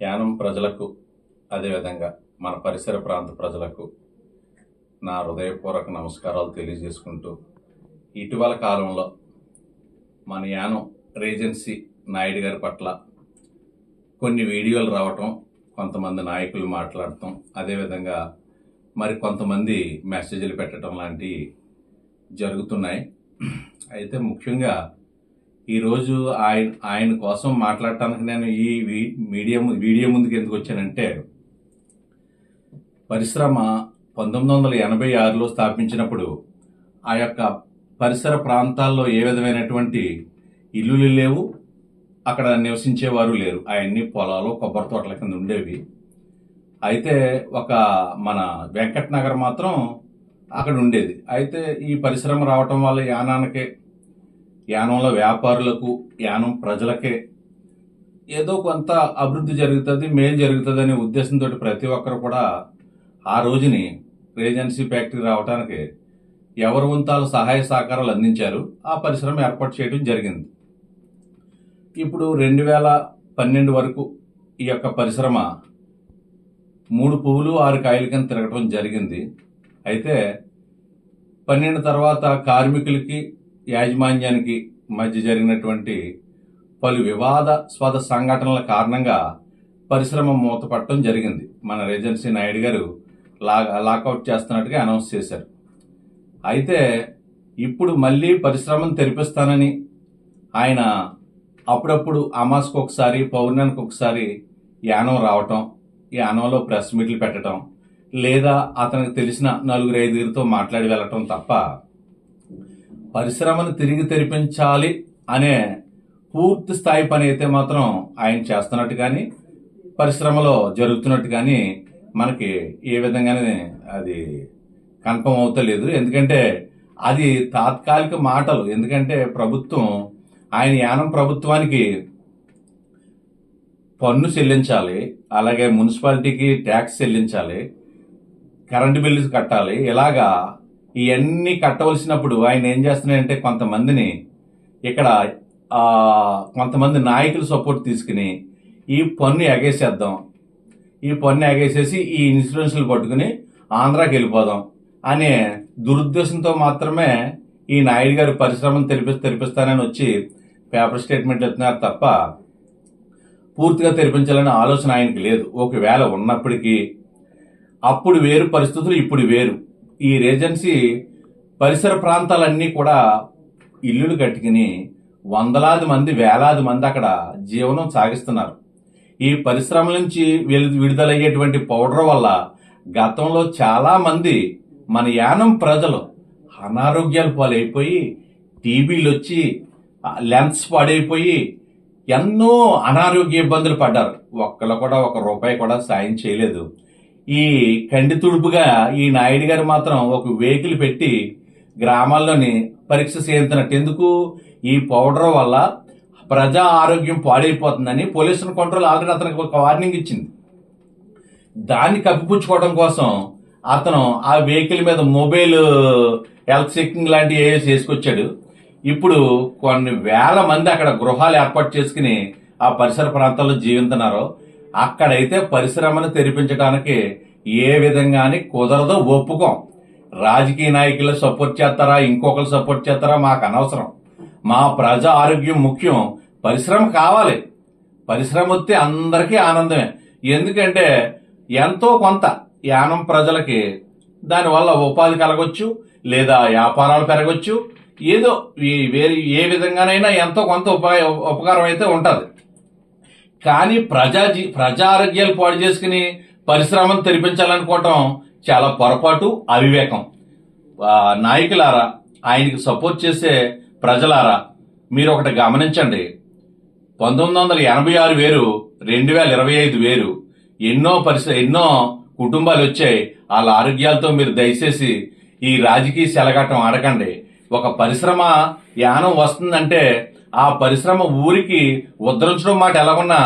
యానం ప్రజలకు అదేవిధంగా మన పరిసర ప్రాంత ప్రజలకు నా హృదయపూర్వక నమస్కారాలు తెలియజేసుకుంటూ ఇటీవల కాలంలో మన యానం రేజెన్సీ నాయుడు గారి పట్ల కొన్ని వీడియోలు రావటం కొంతమంది నాయకులు మాట్లాడటం అదేవిధంగా మరి కొంతమంది మెసేజ్లు పెట్టడం లాంటివి జరుగుతున్నాయి. అయితే ముఖ్యంగా ఈరోజు ఆయన ఆయన కోసం మాట్లాడటానికి నేను ఈ వీ- మీడియా వీడియో ముందుకు ఎందుకు వచ్చానంటే పరిశ్రమ పంతొమ్మిది వందల ఎనభై ఆరులో స్థాపించినప్పుడు ఆ యొక్క పరిసర ప్రాంతాల్లో ఏ విధమైనటువంటి ఇల్లులు లేవు అక్కడ నివసించేవారు లేరు. అవన్నీ పొలాలు కొబ్బరి తోటల కింద ఉండేవి. అయితే ఒక మన వెంకట్ నగర్ మాత్రం అక్కడ ఉండేది. అయితే ఈ పరిశ్రమ రావటం వల్ల యానానికి యానంలో వ్యాపారులకు యానం ప్రజలకే ఏదో కొంత అభివృద్ధి జరుగుతుంది మేలు జరుగుతుంది అనే ఉద్దేశంతో ప్రతి ఒక్కరు కూడా ఆ రోజుని రేజెన్సీ ఫ్యాక్టరీ రావడానికి ఎవరు వంతాలు సహాయ సహకారాలు అందించారు ఆ పరిశ్రమ ఏర్పాటు చేయడం జరిగింది. ఇప్పుడు రెండు వేల పన్నెండు వరకు ఈ యొక్క పరిశ్రమ మూడు పువ్వులు ఆరు కాయల కింద తిరగటం జరిగింది. అయితే పన్నెండు తర్వాత కార్మికులకి యాజమాన్యానికి మధ్య జరిగినటువంటి పలు వివాదాస్పద సంఘటనల కారణంగా పరిశ్రమ మూతపట్టడం జరిగింది. మన రేజెన్సీ నాయుడు గారు లా లాకౌట్ చేస్తున్నట్టుగా అనౌన్స్ చేశారు. అయితే ఇప్పుడు మళ్ళీ పరిశ్రమను తెరిపిస్తానని ఆయన అప్పుడప్పుడు అమాస్కి ఒకసారి పౌర్ణానికి ఒకసారి యానం రావటం యానంలో ప్రెస్ మీట్లు పెట్టడం లేదా అతనికి తెలిసిన నలుగురు ఐదుగురితో మాట్లాడి వెళ్ళటం తప్ప పరిశ్రమను తిరిగి తెరిపించాలి అనే పూర్తి స్థాయి పని అయితే మాత్రం ఆయన చేస్తున్నట్టు కానీ పరిశ్రమలో జరుగుతున్నట్టు కానీ మనకి ఏ విధంగానే అది కన్ఫర్మ్ అవుతలేదు. ఎందుకంటే అది తాత్కాలిక మాటలు. ఎందుకంటే ప్రభుత్వం ఆయన యానం ప్రభుత్వానికి పన్ను చెల్లించాలి అలాగే మున్సిపాలిటీకి ట్యాక్స్ చెల్లించాలి కరెంటు బిల్లు కట్టాలి ఇలాగా ఇవన్నీ కట్టవలసినప్పుడు ఆయన ఏం చేస్తున్నాయంటే కొంతమందిని ఇక్కడ కొంతమంది నాయకుల సపోర్ట్ తీసుకుని ఈ పన్ను ఎగేసేద్దాం. ఈ పన్ను ఎగేసేసి ఈ ఇన్సూరెన్స్లు పట్టుకుని ఆంధ్రాకి వెళ్ళిపోదాం అనే దురుద్దేశంతో మాత్రమే ఈ నాయుడు గారి పరిశ్రమను తెరిపి తెరిపిస్తానని వచ్చి పేపర్ స్టేట్మెంట్ ఇస్తున్నారు తప్ప పూర్తిగా తెరిపించాలనే ఆలోచన ఆయనకి లేదు. ఒకవేళ ఉన్నప్పటికీ అప్పుడు వేరు పరిస్థితులు ఇప్పుడు వేరు. ఈ రేజెన్సీ పరిసర ప్రాంతాలన్నీ కూడా ఇల్లులు కట్టుకుని వందలాది మంది వేలాది మంది అక్కడ జీవనం సాగిస్తున్నారు. ఈ పరిశ్రమ నుంచి విడుదలయ్యేటువంటి పౌడర్ వల్ల గతంలో చాలామంది మన యానం ప్రజలు అనారోగ్యాలు పాలైపోయి టీబీలు వచ్చి లెన్స్ పాడైపోయి ఎన్నో అనారోగ్య ఇబ్బందులు పడ్డారు. ఒక్కరు కూడా ఒక రూపాయి కూడా సాయం చేయలేదు. ఈ కండి తుడుపుగా ఈ నాయుడు గారు మాత్రం ఒక వెహికల్ పెట్టి గ్రామాల్లోని పరీక్ష చేయించినట్టు ఎందుకు ఈ పౌడర్ వల్ల ప్రజా ఆరోగ్యం పాడైపోతుందని పొల్యూషన్ కంట్రోల్ ఆల్రెడీ అతనికి ఒక వార్నింగ్ ఇచ్చింది. దాన్ని కప్పిపుచ్చుకోవడం కోసం అతను ఆ వెహికల్ మీద మొబైల్ హెల్త్ చెకింగ్ లాంటివి ఏవో చేసుకొచ్చాడు. ఇప్పుడు కొన్ని వేల మంది అక్కడ గృహాలు ఏర్పాటు చేసుకుని ఆ పరిసర ప్రాంతాల్లో జీవిస్తున్నారు అక్కడైతే పరిశ్రమను తెరిపించడానికి ఏ విధంగాని కుదరదో ఒప్పుకోం. రాజకీయ నాయకులు సపోర్ట్ చేస్తారా ఇంకొకరు సపోర్ట్ చేస్తారా మాకు అనవసరం. మా ప్రజా ఆరోగ్యం ముఖ్యం పరిశ్రమ కావాలి. పరిశ్రమ వస్తే అందరికీ ఆనందమే. ఎందుకంటే ఎంతో కొంత యానం ప్రజలకి దానివల్ల ఉపాధి కలగొచ్చు లేదా వ్యాపారాలు పెరగొచ్చు. ఏదో వేరే ఏ విధంగానైనా ఎంతో కొంత ఉపాయ ఉపకారం అయితే ఉంటుంది. కానీ ప్రజా ప్రజా ఆరోగ్యాలు పాడు చేసుకుని పరిశ్రమను తెరిపించాలనుకోవటం చాలా పొరపాటు అవివేకం. నాయకులారా ఆయనకి సపోర్ట్ చేసే ప్రజలారా మీరు ఒకటి గమనించండి. పంతొమ్మిది వందల ఎనభై ఆరు వేరు రెండు వేల ఇరవై ఐదు వేరు ఎన్నో పరిస ఎన్నో కుటుంబాలు వచ్చాయి. వాళ్ళ ఆరోగ్యాలతో మీరు దయచేసి ఈ రాజకీయ సెలగటం ఆడకండి. ఒక పరిశ్రమ యానం వస్తుందంటే ఆ పరిశ్రమ ఊరికి ఉద్ధరించడం మాట ఎలాగున్నా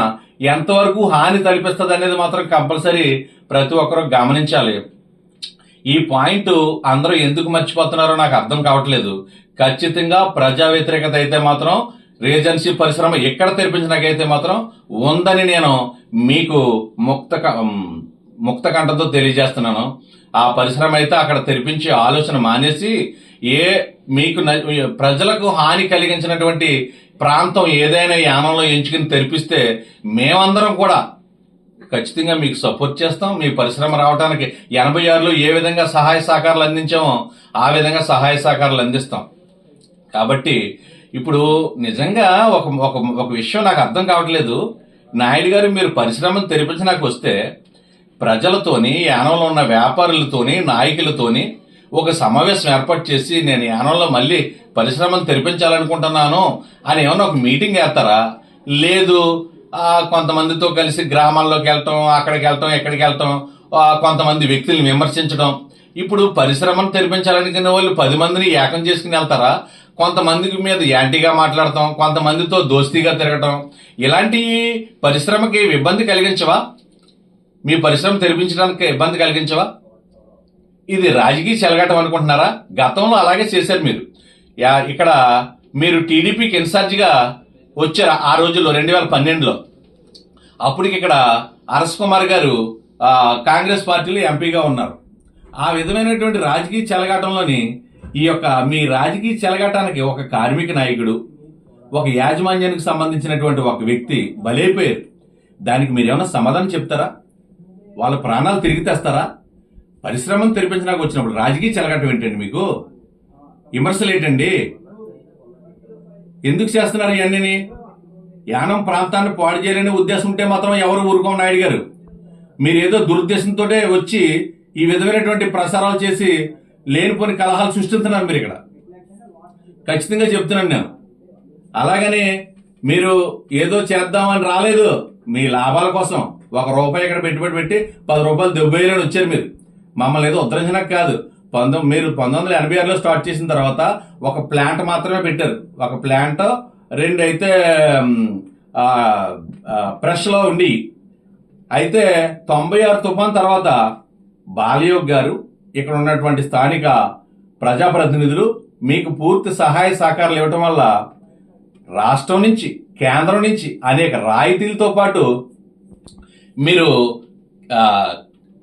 ఎంతవరకు హాని తలపిస్తుంది అనేది మాత్రం కంపల్సరీ ప్రతి ఒక్కరూ గమనించాలి. ఈ పాయింట్ అందరూ ఎందుకు మర్చిపోతున్నారో నాకు అర్థం కావట్లేదు. ఖచ్చితంగా ప్రజా వ్యతిరేకత అయితే మాత్రం రీజెన్సీ పరిశ్రమ ఎక్కడ తెరిపించినకైతే మాత్రం ఉందని నేను మీకు ముక్త ముక్త కంఠంతో తెలియజేస్తున్నాను. ఆ పరిశ్రమ అయితే అక్కడ తెరిపించే ఆలోచన మానేసి ఏ మీకు న- ప్రజలకు హాని కలిగించినటువంటి ప్రాంతం ఏదైనా యానంలో ఎంచుకుని తెరిపిస్తే మేమందరం కూడా ఖచ్చితంగా మీకు సపోర్ట్ చేస్తాం. మీ పరిశ్రమ రావడానికి ఎనభై ఆరులో ఏ విధంగా సహాయ సహకారాలు అందించామో ఆ విధంగా సహాయ సహకారాలు అందిస్తాం. కాబట్టి ఇప్పుడు నిజంగా ఒక ఒక ఒక విషయం నాకు అర్థం కావట్లేదు. నాయుడు గారు మీరు పరిశ్రమను తెరిపించడానికి వస్తే ప్రజలతోని యానంలో ఉన్న వ్యాపారులతోని నాయకులతోని ఒక సమావేశం ఏర్పాటు చేసి నేను యానంలో మళ్ళీ పరిశ్రమను తెరిపించాలనుకుంటున్నాను అని ఏమన్నా ఒక మీటింగ్ వేస్తారా లేదు. కొంతమందితో కలిసి గ్రామాల్లోకి వెళ్ళటం అక్కడికి వెళ్ళటం ఎక్కడికి వెళ్ళటం కొంతమంది వ్యక్తులను విమర్శించడం ఇప్పుడు పరిశ్రమను తెరిపించాలనుకునే వాళ్ళు పది మందిని ఏకం చేసుకుని వెళ్తారా? కొంతమందికి మీద యాంటీగా మాట్లాడటం కొంతమందితో దోస్తీగా తిరగటం. ఇలాంటి పరిశ్రమకి ఇబ్బంది కలిగించవా? మీ పరిశ్రమ తెరిపించడానికి ఇబ్బంది కలిగించవా? ఇది రాజకీయ చెలగటం అనుకుంటున్నారా? గతంలో అలాగే చేశారు మీరు. యా- ఇక్కడ మీరు టీడీపీకి ఇన్ఛార్జిగా వచ్చారు ఆ రోజుల్లో రెండు వేల పన్నెండులో. అప్పటికి ఇక్కడ అరస్ కుమార్ గారు కాంగ్రెస్ పార్టీలో ఎంపీగా ఉన్నారు. ఆ విధమైనటువంటి రాజకీయ చెలగాటంలోని ఈ యొక్క మీ రాజకీయ చెలగాటానికి ఒక కార్మిక నాయకుడు ఒక యాజమాన్యానికి సంబంధించినటువంటి ఒక వ్యక్తి బలైపోయారు. దానికి మీరు ఏమైనా సమాధానం చెప్తారా? వాళ్ళ ప్రాణాలు తిరిగి తెస్తారా? పరిశ్రమను తెరిపించడానికి వచ్చినప్పుడు రాజకీయ చెలగటం ఏంటండి మీకు? విమర్శలు ఏంటండి? ఎందుకు చేస్తున్నారు ఇవన్నీ యానం ప్రాంతాన్ని పాడు చేయాలనే ఉద్దేశం ఉంటే మాత్రం ఎవరు ఊరుకోం నాయుడు గారు? మీరేదో దురుద్దేశంతో వచ్చి ఈ విధమైనటువంటి ప్రసారాలు చేసి లేనిపోని కలహాలు సృష్టిస్తున్నారు మీరు ఇక్కడ. ఖచ్చితంగా చెప్తున్నాను నేను. అలాగని మీరు ఏదో చేద్దామని రాలేదు. మీ లాభాల కోసం ఒక రూపాయి ఇక్కడ పెట్టుబడి పెట్టి పది రూపాయలు దెబ్బేయాలని వచ్చారు మీరు. మమ్మల్ని ఏదో ఉద్ధరించడానికి కాదు. పంతొమ్మిది మీరు పంతొమ్మిది వందల ఎనభై ఆరులో స్టార్ట్ చేసిన తర్వాత ఒక ప్లాంట్ మాత్రమే పెట్టారు. ఒక ప్లాంట్ రెండు అయితే ప్రెష్లో ఉండి. అయితే తొంభై ఆరు తుఫాన్ తర్వాత బాలయోగ్ గారు ఇక్కడ ఉన్నటువంటి స్థానిక ప్రజాప్రతినిధులు మీకు పూర్తి సహాయ సహకారాలు ఇవ్వటం వల్ల రాష్ట్రం నుంచి కేంద్రం నుంచి అనేక రాయితీలతో పాటు మీరు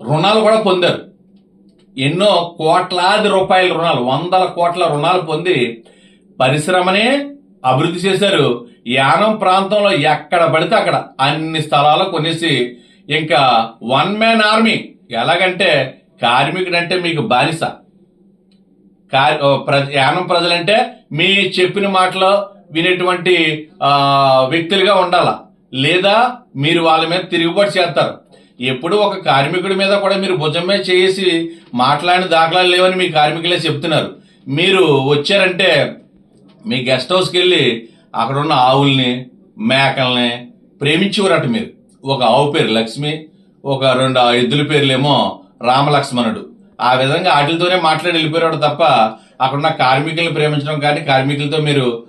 రుణాలు కూడా పొందారు. ఎన్నో కోట్లాది రూపాయల రుణాలు వందల కోట్ల రుణాలు పొంది పరిశ్రమనే అభివృద్ధి చేశారు. యానం ప్రాంతంలో ఎక్కడ పడితే అక్కడ అన్ని స్థలాలు కొనేసి ఇంకా వన్ మ్యాన్ ఆర్మీ. ఎలాగంటే కార్మికుడంటే మీకు బానిస. కా- యానం ప్రజలంటే మీ చెప్పిన మాటలో వినేటువంటి వ్యక్తులుగా ఉండాల. లేదా మీరు వాళ్ళ మీద తిరుగుబాటు చేస్తారు. ఎప్పుడు ఒక కార్మికుడి మీద కూడా మీరు భుజమే చేసి మాట్లాడిన దాఖలాలు లేవని మీ కార్మికులే చెప్తున్నారు. మీరు వచ్చారంటే మీ గెస్ట్ హౌస్కి వెళ్ళి అక్కడ ఉన్న ఆవుల్ని మేకల్ని ప్రేమించేవారట మీరు. ఒక ఆవు పేరు లక్ష్మి ఒక రెండు ఎద్దుల పేర్లేమో రామలక్ష్మణుడు. ఆ విధంగా వాటితోనే మాట్లాడి వెళ్ళిపోయాడు తప్ప అక్కడున్న కార్మికుల్ని ప్రేమించడం కానీ కార్మికులతో మీరు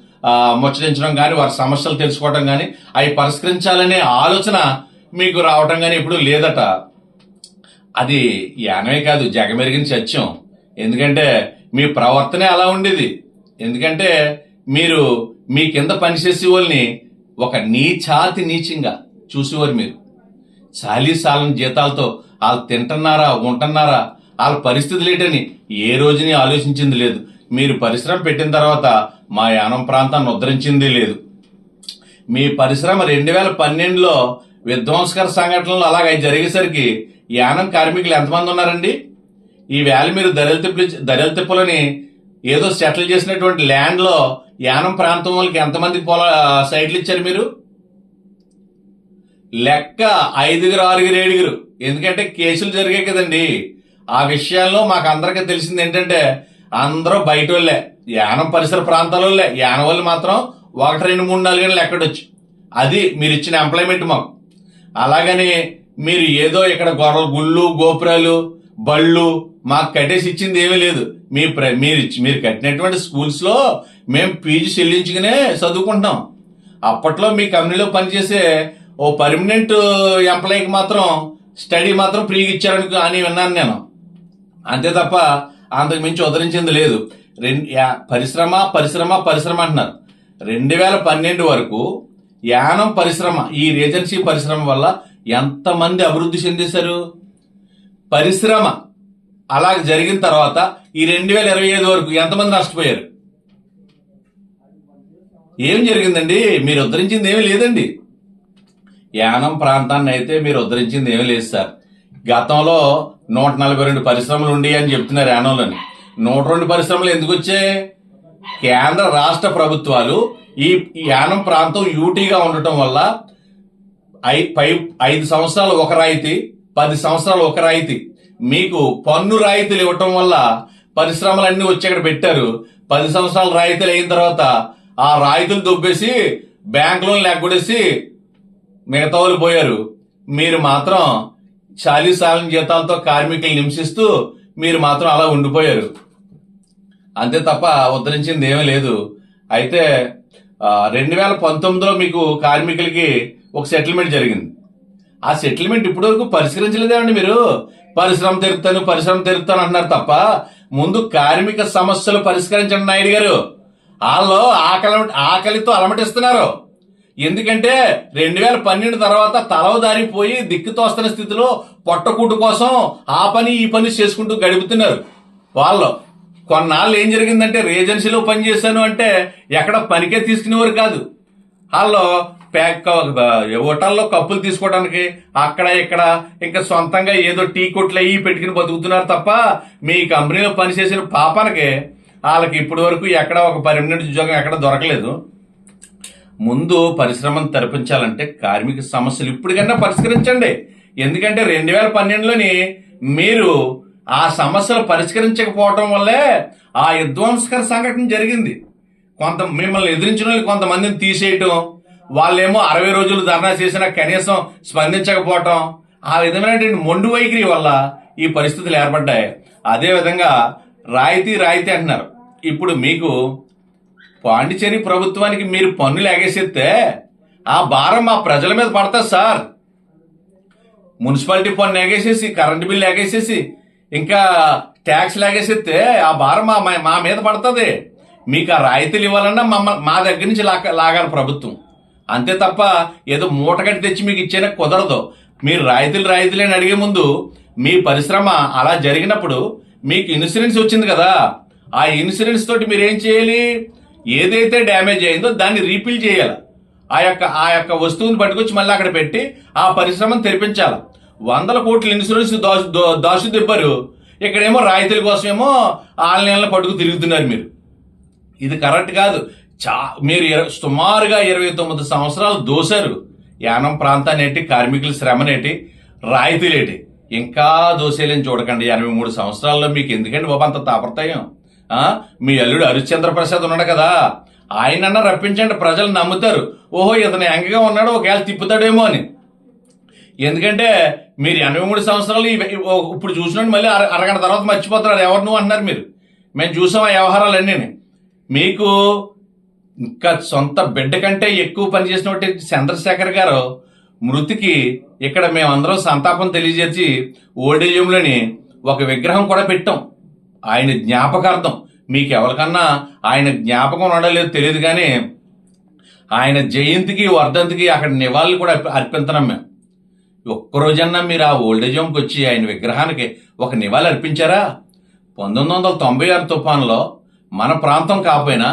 ముచ్చరించడం కానీ వారి సమస్యలు తెలుసుకోవడం కానీ అవి పరిష్కరించాలనే ఆలోచన మీకు రావటం కానీ ఇప్పుడు లేదట. అది యానమే కాదు జగమెరిగిన సత్యం. ఎందుకంటే మీ ప్రవర్తనే అలా ఉండేది. ఎందుకంటే మీరు మీ కింద పనిచేసే వాళ్ళని ఒక నీచాతి నీచంగా చూసేవారు మీరు. చాలీసాలని జీతాలతో వాళ్ళు తింటున్నారా ఉంటున్నారా వాళ్ళ పరిస్థితులు ఏంటని ఏ రోజుని ఆలోచించింది లేదు. మీరు పరిశ్రమ పెట్టిన తర్వాత మా యానం ప్రాంతాన్ని ఉద్ధరించింది లేదు. మీ పరిశ్రమ రెండు వేల పన్నెండులో విధ్వంసకర సంఘటనలు అలాగ జరిగేసరికి యానం కార్మికులు ఎంతమంది ఉన్నారండి? ఈ వేళ మీరు దళిత తిప్పలు దళిత తిప్పలని ఏదో సెటిల్ చేసినటువంటి ల్యాండ్లో యానం ప్రాంతం వాళ్ళకి ఎంతమంది పొల సైట్లు ఇచ్చారు మీరు? లెక్క ఐదుగురు ఆరుగురు ఏడుగురు. ఎందుకంటే కేసులు జరిగాయి కదండి. ఆ విషయాల్లో మాకు అందరికీ తెలిసింది ఏంటంటే అందరూ బయట వాళ్ళే. యానం పరిసర ప్రాంతాల వాళ్ళే. యానం వాళ్ళు మాత్రం ఒకటి రెండు మూడు నాలుగు గంటలు ఎక్కడొచ్చు. అది మీరు ఇచ్చిన ఎంప్లాయ్మెంట్ మాకు. అలాగని మీరు ఏదో ఇక్కడ గొర్రెలు గుళ్ళు గోపురాలు బళ్ళు మాకు కట్టేసి ఇచ్చింది ఏమీ లేదు. మీ ప్ర- మీరు ఇచ్చి- మీరు కట్టినటువంటి స్కూల్స్లో మేము ఫీజు చెల్లించుకునే చదువుకుంటాం అప్పట్లో మీ కంపెనీలో పనిచేసే ఓ పర్మనెంట్ ఎంప్లాయీకి మాత్రం స్టడీ మాత్రం ఫ్రీగా ఇచ్చారని అని విన్నాను నేను. అంతే తప్ప అంతకు మించి ఉదరించింది లేదు. రెండు పరిశ్రమ పరిశ్రమ పరిశ్రమ అంటున్నారు. రెండు వేల పన్నెండు వరకు యానం పరిశ్రమ ఈ రేజెన్సీ పరిశ్రమ వల్ల ఎంతమంది అభివృద్ధి చెందేశారు? పరిశ్రమ అలా జరిగిన తర్వాత ఈ రెండు వేల ఇరవై ఐదు వరకు ఎంతమంది నష్టపోయారు? ఏం జరిగిందండి? మీరు ఉద్ధరించింది ఏమీ లేదండి. యానం ప్రాంతాన్ని అయితే మీరు ఉద్ధరించింది ఏమీ లేదు సార్. గతంలో నూట నలభై రెండు పరిశ్రమలు ఉండి అని చెప్తున్నారు యానంలోని. నూట రెండు పరిశ్రమలు ఎందుకు వచ్చాయి? కేంద్ర రాష్ట్ర ప్రభుత్వాలు ఈ యానం ప్రాంతం యూటీగా ఉండటం వల్ల ఐ పై ఐదు సంవత్సరాలు ఒక రాయితీ పది సంవత్సరాలు ఒక రాయితీ. మీకు పన్ను రాయితీలు ఇవ్వటం వల్ల పరిశ్రమలన్నీ వచ్చి అక్కడ పెట్టారు. పది సంవత్సరాలు రాయితీలు అయిన తర్వాత ఆ రాయితీలు దొబ్బేసి బ్యాంక్ లోన్ లేకొడేసి మిగతా వాళ్ళు పోయారు. మీరు మాత్రం చాలీసాలం జీతాలతో కార్మికులు హింసిస్తూ మీరు మాత్రం అలా ఉండిపోయారు. అంతే తప్ప ఉద్ధరించింది ఏమీ లేదు. అయితే రెండు వేల పంతొమ్మిదిలో మీకు కార్మికులకి ఒక సెటిల్మెంట్ జరిగింది. ఆ సెటిల్మెంట్ ఇప్పటి వరకు పరిష్కరించలేదేమండి మీరు. పరిశ్రమ తెరుతాను పరిశ్రమ తెరుతాను అంటున్నారు తప్ప ముందు కార్మిక సమస్యలు పరిష్కరించండి నాయుడు గారు. వాళ్ళు ఆకలి ఆకలితో అలమటిస్తున్నారు. ఎందుకంటే రెండు వేల పన్నెండు తర్వాత తలవదారిపోయి దిక్కుతోస్తున్న స్థితిలో పొట్టకూటు కోసం ఆ పని ఈ పని చేసుకుంటూ గడుపుతున్నారు. వాళ్ళు కొన్నాళ్ళు ఏం జరిగిందంటే రేజెన్సీలో పని చేశాను అంటే ఎక్కడ పనికే తీసుకునేవారు కాదు. వాళ్ళు ప్యాక్ హోటల్లో కప్పులు తీసుకోవడానికి అక్కడ ఇక్కడ ఇంకా సొంతంగా ఏదో టీ కొట్లు అయ్యి పెట్టుకుని బతుకుతున్నారు తప్ప మీ కంపెనీలో పనిచేసిన పాపానికి వాళ్ళకి ఇప్పటి వరకు ఎక్కడ ఒక పర్మనెంట్ ఉద్యోగం ఎక్కడ దొరకలేదు. ముందు పరిశ్రమను తెరపించాలంటే కార్మిక సమస్యలు ఇప్పటికన్నా పరిష్కరించండి. ఎందుకంటే రెండు వేల పన్నెండులోని మీరు ఆ సమస్యలు పరిష్కరించకపోవటం వల్లే ఆ విధ్వంసకర సంఘటన జరిగింది. కొంత మిమ్మల్ని ఎదిరించిన వాళ్ళు కొంతమందిని తీసేయటం వాళ్ళేమో అరవై రోజులు ధర్నా చేసినా కనీసం స్పందించకపోవటం ఆ విధమైనటువంటి మొండు వైఖరి వల్ల ఈ పరిస్థితులు ఏర్పడ్డాయి. అదేవిధంగా రాయితీ రాయితీ అంటున్నారు. ఇప్పుడు మీకు పాండిచేరి ప్రభుత్వానికి మీరు పన్నులు ఎగేసేస్తే ఆ భారం మా ప్రజల మీద పడతా సార్. మున్సిపాలిటీ పన్ను ఎగేసేసి కరెంటు బిల్లు ఎగేసేసి ఇంకా ట్యాక్స్ లాగేసేస్తే ఆ భారం మా మా మీద పడుతుంది. మీకు ఆ రాయితీలు ఇవ్వాలన్నా మమ్మ మా దగ్గర నుంచి లాగ లాగాలి ప్రభుత్వం. అంతే తప్ప ఏదో మూటగట్టి తెచ్చి మీకు ఇచ్చేనా కుదరదు. మీరు రాయితీలు రాయితీలు అని అడిగే ముందు మీ పరిశ్రమ అలా జరిగినప్పుడు మీకు ఇన్సూరెన్స్ వచ్చింది కదా. ఆ ఇన్సూరెన్స్ తోటి మీరు ఏం చేయాలి? ఏదైతే డ్యామేజ్ అయిందో దాన్ని రీఫిల్ చేయాలి. ఆ యొక్క ఆ యొక్క వస్తువుని పట్టుకొచ్చి మళ్ళీ అక్కడ పెట్టి ఆ పరిశ్రమను తెరిపించాలి. వందల కోట్ల ఇన్సూరెన్స్ దాచు దో- దాచు తెప్పారు. ఇక్కడేమో రాయితీల కోసమేమో ఆల నెలలు పట్టుకు తిరుగుతున్నారు మీరు. ఇది కరెక్ట్ కాదు. చా మీరు సుమారుగా ఇరవై తొమ్మిది సంవత్సరాలు దోశారు. యానం ప్రాంతాన్నేటి కార్మికుల శ్రమనేటి రాయితీలేటి ఇంకా దోసేలేని చూడకండి. ఎనభై మూడు సంవత్సరాల్లో మీకు ఎందుకండి బాబు అంత తాపర్తయం మీ అల్లుడు హరిశ్చంద్ర ప్రసాద్ ఉన్నాడు కదా. ఆయనన్నా రప్పించండి. ప్రజలు నమ్ముతారు. ఓహో ఇతను ఎంగగా ఉన్నాడు. ఒకవేళ తిప్పుతాడేమో అని. ఎందుకంటే మీరు ఎనభై మూడు సంవత్సరాలు ఇప్పుడు చూసినట్టు మళ్ళీ అర అరగంట తర్వాత మర్చిపోతున్నారు. ఎవరు నువ్వు అంటున్నారు మీరు? మేము చూసాం ఆ వ్యవహారాలన్నీ మీకు ఇంకా సొంత బిడ్డ కంటే ఎక్కువ పనిచేసినటువంటి చంద్రశేఖర్ గారు మృతికి ఇక్కడ మేమందరం సంతాపం తెలియజేసి ఓడియంలోని ఒక విగ్రహం కూడా పెట్టాం. ఆయన జ్ఞాపకార్థం. మీకు ఎవరికన్నా ఆయన జ్ఞాపకం ఉండడం లేదో తెలియదు కానీ ఆయన జయంతికి వర్ధంతికి అక్కడ నివాళులు కూడా అర్పించడం అర్పిస్తున్నాం మేము. ఒక్కరోజన్నా మీరు ఆ ఓల్డేజ్ హోమ్కి వచ్చి ఆయన విగ్రహానికి ఒక నివాళి అర్పించారా? పంతొమ్మిది వందల తొంభై ఆరు తుఫాన్లో మన ప్రాంతం కాపోయినా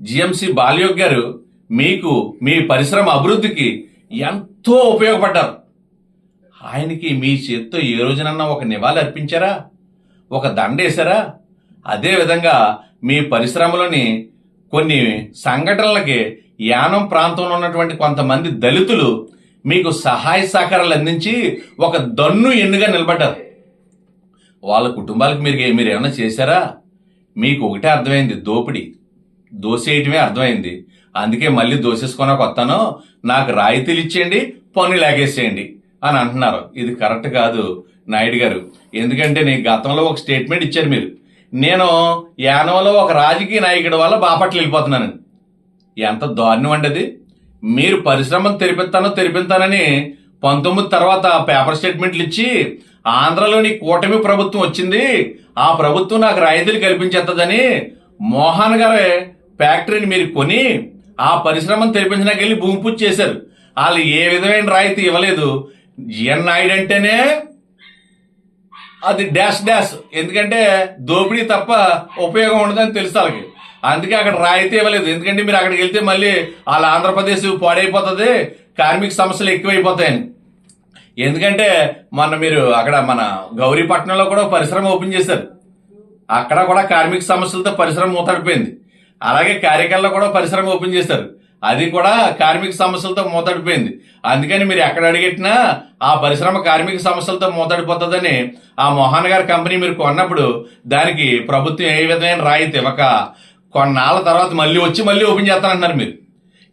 జిఎంసి బాలయోగ్ గారు మీకు మీ పరిశ్రమ అభివృద్ధికి ఎంతో ఉపయోగపడ్డారు. ఆయనకి మీ చేత్తో ఏ రోజునన్నా ఒక నివాళి అర్పించారా? ఒక దండేశారా అదేవిధంగా మీ పరిశ్రమలోని కొన్ని సంఘటనలకి యానం ప్రాంతంలో ఉన్నటువంటి కొంతమంది దళితులు మీకు సహాయ సహకారాలు అందించి ఒక దన్ను ఎన్నుగా నిలబడ్డారు. వాళ్ళ కుటుంబాలకు మీరు మీరు ఏమైనా చేశారా? మీకు ఒకటే అర్థమైంది దోపిడీ. దోసేయటమే అర్థమైంది. అందుకే మళ్ళీ దోసేసుకొని వస్తాను నాకు రాయితీలు ఇచ్చేయండి పన్ను లాగేసేయండి అని అంటున్నారు. ఇది కరెక్ట్ కాదు నాయుడు గారు. ఎందుకంటే నేను గతంలో ఒక స్టేట్మెంట్ ఇచ్చారు మీరు. నేను యానంలో ఒక రాజకీయ నాయకుడి వల్ల బాపట్ల వెళ్ళిపోతున్నాను. ఎంత దారుణం అండి అది. మీరు పరిశ్రమను తెరిపిస్తానో తెరిపిస్తానని పంతొమ్మిది తర్వాత పేపర్ స్టేట్మెంట్లు ఇచ్చి ఆంధ్రలోని కూటమి ప్రభుత్వం వచ్చింది. ఆ ప్రభుత్వం నాకు రాయితీలు కల్పించేస్తుందని మోహన్ గారే ఫ్యాక్టరీని మీరు కొని ఆ పరిశ్రమను తెరిపించడానికి వెళ్ళి భూమి పూజ చేశారు. వాళ్ళు ఏ విధమైన రాయితీ ఇవ్వలేదు. జిఎన్ నాయుడు అంటేనే అది డాష్ డాష్. ఎందుకంటే దోపిడీ తప్ప ఉపయోగం ఉండదని తెలుసు వాళ్ళకి. అందుకే అక్కడ రాయితీ ఇవ్వలేదు. ఎందుకంటే మీరు అక్కడికి వెళ్తే మళ్ళీ వాళ్ళ ఆంధ్రప్రదేశ్ పాడైపోతుంది కార్మిక సమస్యలు ఎక్కువైపోతాయని. ఎందుకంటే మొన్న మీరు అక్కడ మన గౌరీపట్నంలో కూడా పరిశ్రమ ఓపెన్ చేశారు. అక్కడ కూడా కార్మిక సమస్యలతో పరిశ్రమ మూతడిపోయింది అలాగే కార్యకర్లో కూడా పరిశ్రమ ఓపెన్ చేశారు. అది కూడా కార్మిక సమస్యలతో మూతడిపోయింది అందుకని మీరు ఎక్కడ అడిగెట్టినా ఆ పరిశ్రమ కార్మిక సమస్యలతో మూతడిపోతుందని ఆ మోహన్ గారి కంపెనీ మీరు కొన్నప్పుడు దానికి ప్రభుత్వం ఏ విధమైన రాయితీ ఇవ్వక కొన్నాళ్ళ తర్వాత మళ్ళీ వచ్చి మళ్ళీ ఓపెన్ చేస్తానంటున్నారు మీరు.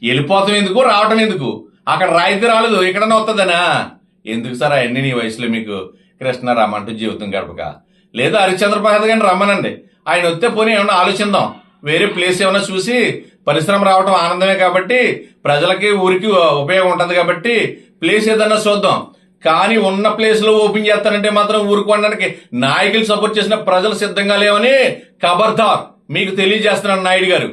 వెళ్ళిపోతాం ఎందుకు? రావటం ఎందుకు? అక్కడ రాయితీ రాలేదు. ఎక్కడన్నా వస్తుందనా ఎందుకు సార్ అవన్నీ నీ వయసులో మీకు కృష్ణ రమ్మంటూ జీవితం గడపక? లేదా హరిశ్చంద్ర ప్రసాద్ గారిని రమ్మనండి. ఆయన వస్తే పోనీ ఏమన్నా ఆలోచిద్దాం. వేరే ప్లేస్ ఏమైనా చూసి పరిశ్రమ రావడం ఆనందమే కాబట్టి ప్రజలకి ఊరికి ఉపయోగం ఉంటుంది కాబట్టి ప్లేస్ ఏదన్నా చూద్దాం. కానీ ఉన్న ప్లేస్లో ఓపెన్ చేస్తానంటే మాత్రం ఊరుకోవడానికి నాయకులు సపోర్ట్ చేసిన ప్రజలు సిద్ధంగా లేవని ఖబర్దార్ మీకు తెలియజేస్తున్నాను నాయుడు గారు.